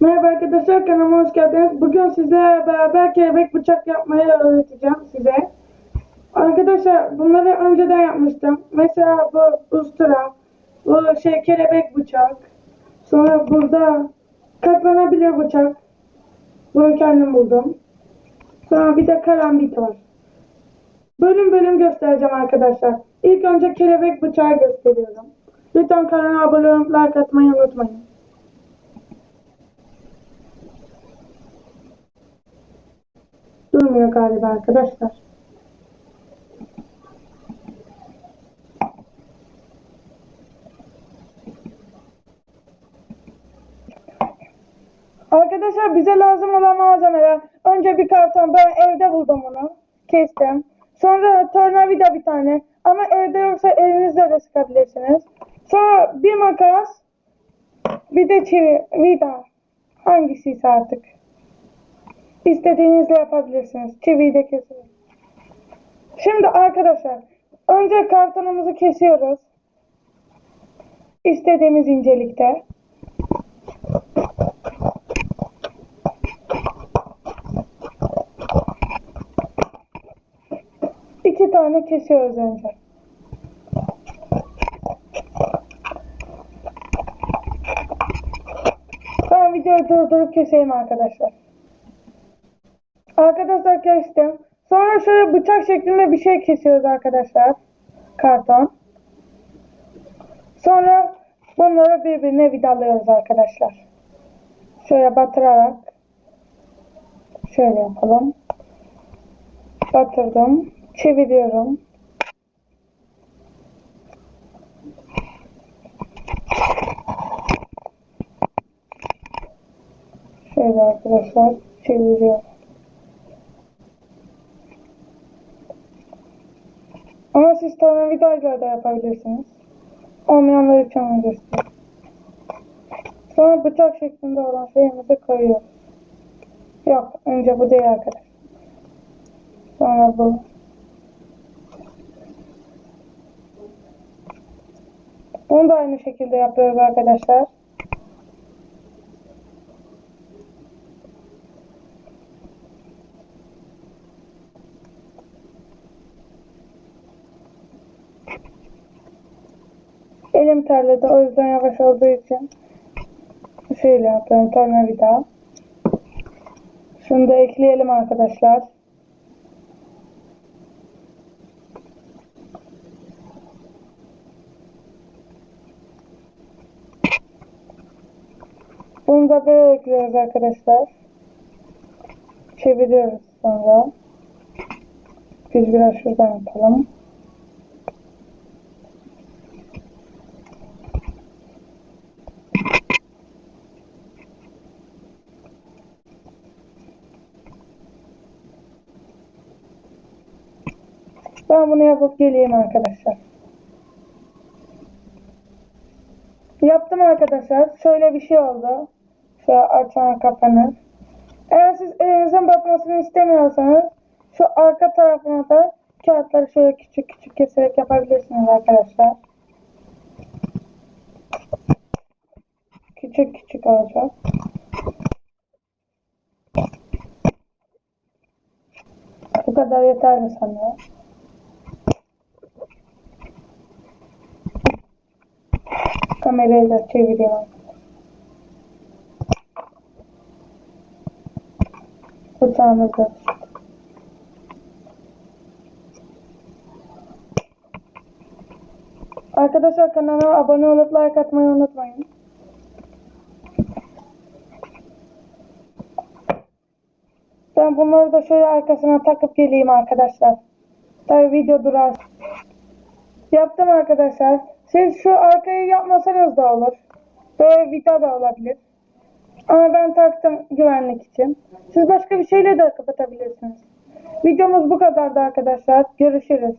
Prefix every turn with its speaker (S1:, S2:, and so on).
S1: Merhaba arkadaşlar kanalıma hoş geldiniz. Bugün sizlerle beraber kelebek bıçak yapmayı öğreteceğim size. Arkadaşlar bunları önceden yapmıştım. Mesela bu ustura, bu şey kelebek bıçak. Sonra burada katlanabilir bıçak. Bunu kendim buldum. Sonra bir de karambit var. Bölüm bölüm göstereceğim arkadaşlar. İlk önce kelebek bıçağı gösteriyorum. Lütfen kanala abone olup like atmayı unutmayın. Durmuyor galiba arkadaşlar. Arkadaşlar bize lazım olan malzemeler. Önce bir karton ben evde buldum bunu. Kestim. Sonra tornavida bir tane. Ama evde yoksa elinizle de sıkabilirsiniz. Sonra bir makas. Bir de çivi, vida. Hangisiyse artık. İstediğinizle yapabilirsiniz. Çiviyi de kesin. Şimdi arkadaşlar önce kartonumuzu kesiyoruz. İstediğimiz incelikte. İki tane kesiyoruz önce. Ben videoyu durdurup keseyim arkadaşlar. Arkadaşlar kestim. Sonra şöyle bıçak şeklinde bir şey kesiyoruz arkadaşlar. Karton. Sonra bunları birbirine vidalıyoruz arkadaşlar. Şöyle batırarak. Şöyle yapalım. Batırdım. Çeviriyorum. Şöyle arkadaşlar çeviriyorum. Ama siz tornavidayla da yapabilirsiniz. Olmayanlar için. Sonra bıçak şeklinde olan şeyimizi koyuyoruz. Yok, önce bu değil arkadaşlar. Sonra bu. Bunu da aynı şekilde yapıyoruz arkadaşlar. Elim terledi o yüzden yavaş olduğu için şöyle yapıyorum tornavida. Şunu da ekleyelim arkadaşlar. Bunu da böyle ekliyoruz arkadaşlar. Çeviriyoruz sonra. Biz biraz şuradan yapalım. Ben bunu yapıp geleyim arkadaşlar. Yaptım arkadaşlar. Şöyle bir şey oldu. Şöyle açana kapanır. Eğer siz elinizin batmasını istemiyorsanız şu arka tarafına da kağıtları şöyle küçük küçük keserek yapabilirsiniz arkadaşlar. Küçük küçük olacak. Bu kadar yeterli sanıyorum. Kamerayı da çeviriyorum. Bıçağımızı. Arkadaşlar kanala abone olup like atmayı unutmayın. Ben bunları da şöyle arkasına takıp geleyim arkadaşlar. Tabi video durar. Yaptım arkadaşlar. Siz şu arkayı yapmasanız da olur. Böyle vida da olabilir. Ama ben taktım güvenlik için. Siz başka bir şeyle de kapatabilirsiniz. Videomuz bu kadardı arkadaşlar. Görüşürüz.